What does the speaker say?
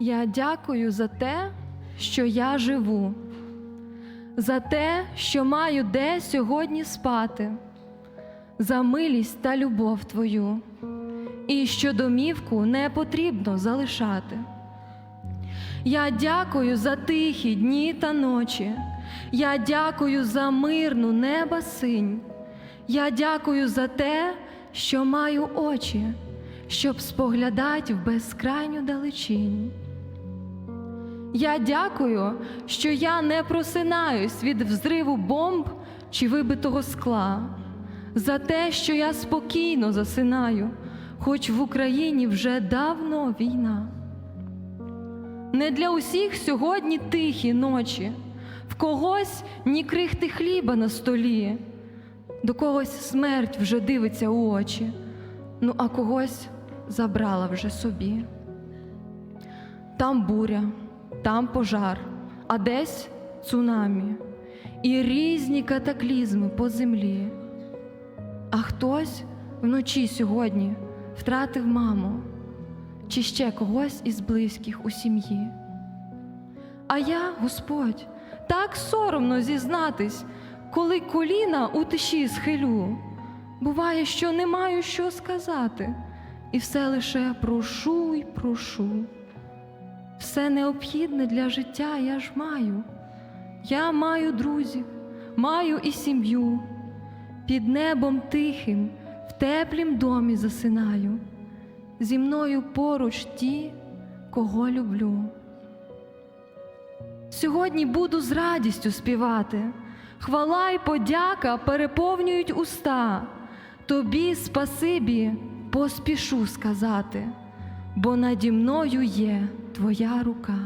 Я дякую за те, що я живу, за те, що маю де сьогодні спати, за милість та любов Твою, і що домівку не потрібно залишати. Я дякую за тихі дні та ночі. Я дякую за мирну неба синь. Я дякую за те, що маю очі, щоб споглядати в безкрайню далечінь. Я дякую, що я не просинаюсь від взриву бомб чи вибитого скла, за те, що я спокійно засинаю, хоч в Україні вже давно війна. Не для усіх сьогодні тихі ночі, в когось ні крихти хліба на столі, до когось смерть вже дивиться у очі, ну а когось забрала вже собі. Там буря, там пожар, а десь цунамі і різні катаклізми по землі. А хтось вночі сьогодні втратив маму чи ще когось із близьких у сім'ї. А я, Господь, так соромно зізнатись, коли коліна у тиші схилю. Буває, що не маю що сказати, і все лише прошу й прошу. Все необхідне для життя я ж маю. Я маю друзів, маю і сім'ю. Під небом тихим, в теплім домі засинаю. Зі мною поруч ті, кого люблю. Сьогодні буду з радістю співати. Хвала й подяка переповнюють уста. Тобі спасибі поспішу сказати, бо наді мною є твоя рука.